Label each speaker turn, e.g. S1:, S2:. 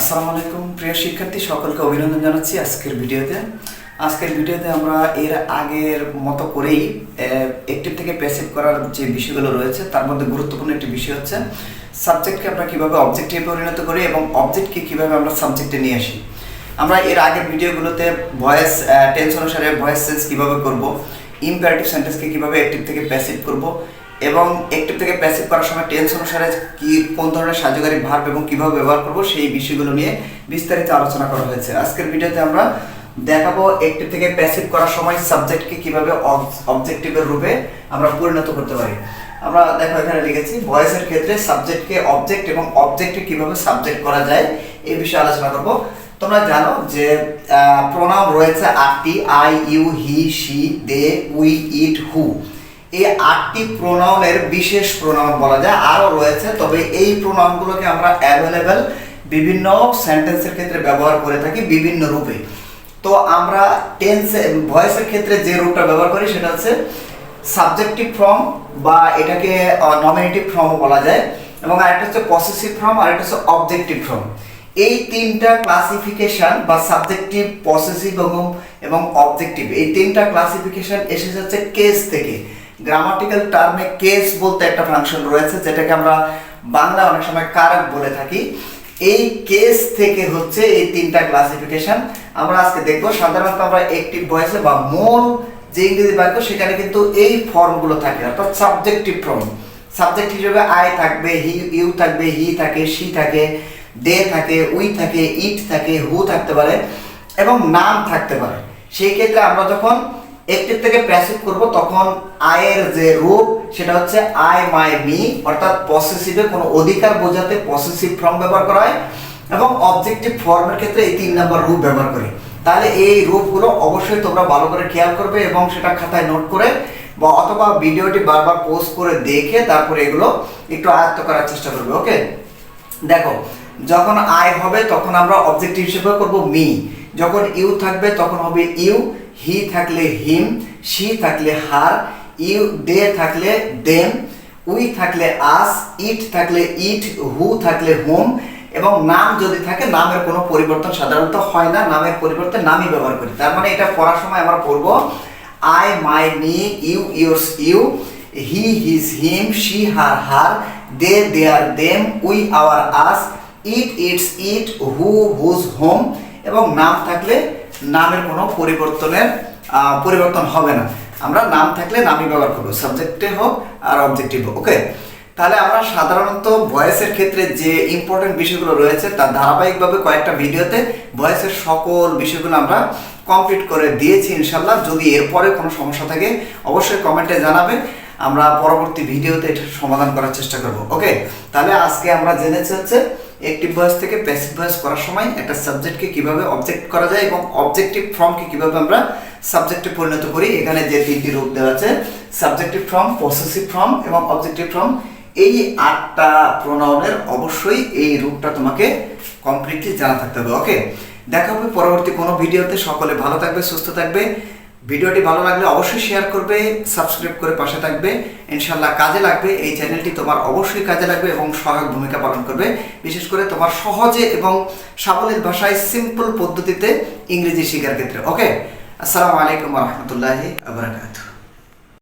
S1: আসসালামু আলাইকুম, প্রিয় শিক্ষার্থী, সকলকে অভিনন্দন জানাচ্ছি আজকের ভিডিওতে। আজকের ভিডিওতে আমরা এর আগের মতো করেই একটিভ থেকে প্যাসিভ করার যে বিষয়গুলো রয়েছে, তার মধ্যে গুরুত্বপূর্ণ একটি বিষয় হচ্ছে সাবজেক্টকে আমরা কীভাবে অবজেক্টে পরিণত করি এবং অবজেক্টকে কীভাবে আমরা সাবজেক্টে নিয়ে আসি। আমরা এর আগের ভিডিওগুলোতে ভয়েস টেন্স অনুসারে ভয়েস সেন্স কীভাবে করব ইম্পারেটিভ সেন্টেন্সকে কীভাবে অ্যাক্টিভ থেকে প্যাসিভ করব এবং অ্যাক্টিভ থেকে প্যাসিভ করার সময় টেন্স অনুসারে কি, কোন ধরনের সাহায্যকারী ভার্ব এবং কীভাবে ব্যবহার করব সেই বিষয়গুলো নিয়ে বিস্তারিত আলোচনা করা হয়েছে। আজকের ভিডিওতে আমরা দেখাবো অ্যাক্টিভ থেকে প্যাসিভ করার সময় সাবজেক্টকে কীভাবে অবজেক্টিভের রূপে আমরা পরিণত করতে পারি। আমরা দেখো এখানে লিখেছি ভয়েসের ক্ষেত্রে সাবজেক্টকে অবজেক্ট এবং অবজেক্টকে কীভাবে সাবজেক্ট করা যায় এই বিষয়ে আলোচনা করব। তোমরা জানো যে প্রণাম রয়েছে আটটি I, you, he she they, we, it, who. এই আটটি প্রোনাউনের বিশেষ প্রোনাউন বলা যায়। আরও রয়েছে, তবে এই প্রোনাউনগুলোকে আমরা অ্যাভেলেবেল বিভিন্ন সেন্টেন্সের ক্ষেত্রে ব্যবহার করে থাকি বিভিন্ন রূপে। তো আমরা টেন্স ভয়েসের ক্ষেত্রে যে রূপটা ব্যবহার করি সেটা হচ্ছে সাবজেক্টিভ ফর্ম বা এটাকে নমিনেটিভ ফর্মও বলা যায়। এবং আরেকটা হচ্ছে পসেসিভ ফর্ম আর একটা হচ্ছে অবজেক্টিভ ফর্ম এই তিনটা ক্লাসিফিকেশন বা সাবজেক্টিভ পসেসিভ এবং এবং অবজেক্টিভ এই তিনটা ক্লাসিফিকেশন এসে যাচ্ছে কেস থেকে। গ্রামাটিক্যাল টার্মে কেস বলতে একটা ফাংশন রয়েছে, যেটাকে আমরা বাংলা অনেক সময় কারক বলে থাকি। এই কেস থেকে হচ্ছে এই তিনটা ক্লাসিফিকেশন আমরা আজকে দেখব, সাধারণত আমরা একটিভ ভয়েসে বা মূল যে ইংরেজি বাক্য, সেখানে কিন্তু এই ফর্মগুলো থাকে, অর্থাৎ সাবজেক্টিভ ফর্ম সাবজেক্ট হিসেবে আই থাকবে হি ইউ থাকবে হি থাকে সি থাকে দে থাকে উই থাকে ইট থাকে হু থাকতে পারে, এবং নাম থাকতে পারে। সেই ক্ষেত্রে আমরা যখন একটিভ থেকে প্যাসিভ করব, তখন আয়ের যে রূপ সেটা হচ্ছে আই মাই মি অর্থাৎ পসেসিভে কোনো অধিকার বোঝাতে পসেসিভ ফর্ম ব্যবহার করা হয়, এবং অবজেক্টিভ ফর্মের ক্ষেত্রে এই তিন নম্বর রূপ ব্যবহার করি। তাহলে এই রূপগুলো অবশ্যই তোমরা ভালো করে খেয়াল করবে এবং সেটা খাতায় নোট করে, বা অথবা ভিডিওটি বারবার পোস্ট করে দেখে তারপরে এগুলো একটু আয়ত্ত করার চেষ্টা করবে ওকে দেখো, যখন আই হবে তখন আমরা অবজেক্টিভ হিসেবে করব মি যখন ইউ থাকবে, তখন হবে ইউ, হি থাকলে হিম সি থাকলে হার, ইউ, দে থাকলে দেম, উই থাকলে আস, ইট থাকলে ইট, হু থাকলে হোম, এবং নাম যদি থাকে, নামের কোনো পরিবর্তন সাধারণত হয় না, নামের পরিবর্তে নামই ব্যবহার করি। তার মানে এটা পড়ার সময় আমরা পড়ব, I, my, me, you yours you, he, his, him, she, her her, they their them, we, our us, it, its, it, who, whose, whom এবং নাম থাকলে নামের কোনো পরিবর্তনের পরিবর্তন হবে না। আমরা নাম থাকলে নামই ব্যবহার করব সাবজেক্টে হোক আর অবজেক্টিভ হোক ওকে তাহলে আমরা সাধারণত ভয়েসের ক্ষেত্রে যে ইম্পর্টেন্ট বিষয়গুলো রয়েছে, তার ধারাবাহিকভাবে কয়েকটা ভিডিওতে ভয়েসের সকল বিষয়গুলো আমরা কমপ্লিট করে দিয়েছি ইনশাল্লাহ যদি এরপরে কোনো সমস্যা থাকে, অবশ্যই কমেন্টে জানাবেন আমরা পরবর্তী ভিডিওতে এটা সমাধান করার চেষ্টা করব ওকে তাহলে আজকে আমরা জেনেছি হচ্ছে অ্যাক্টিভ ভয়েস থেকে প্যাসিভ ভয়েস করার সময় একটা সাবজেক্টকে কীভাবে অবজেক্ট করা যায় এবং অবজেক্টিভ ফর্মকে কীভাবে আমরা সাবজেক্টে পরিণত করি, এখানে যে তিনটি রূপ দেওয়া আছে সাবজেক্টিভ ফর্ম পসেসিভ ফর্ম এবং অবজেক্টিভ ফর্ম এই আটটা প্রোনাউনের অবশ্যই এই রূপটা তোমাকে কমপ্লিটলি জানা থাকতে হবে ওকে দেখা হবে পরবর্তী কোনো ভিডিওতে সকলে ভালো থাকবে, সুস্থ থাকবে। ভিডিওটি ভালো লাগলে অবশ্যই শেয়ার করবে, সাবস্ক্রাইব করে পাশে থাকবে। ইনশাল্লাহ কাজে লাগবে, এই চ্যানেলটি তোমার অবশ্যই কাজে লাগবে এবং সহায়ক ভূমিকা পালন করবে। বিশেষ করে তোমার সহজে এবং সাবলীল ভাষায় সিম্পল পদ্ধতিতে ইংরেজি শেখার ক্ষেত্রে। ওকে আসসালামু আলাইকুম রহমতুল্লাহি আবরাকাতুহ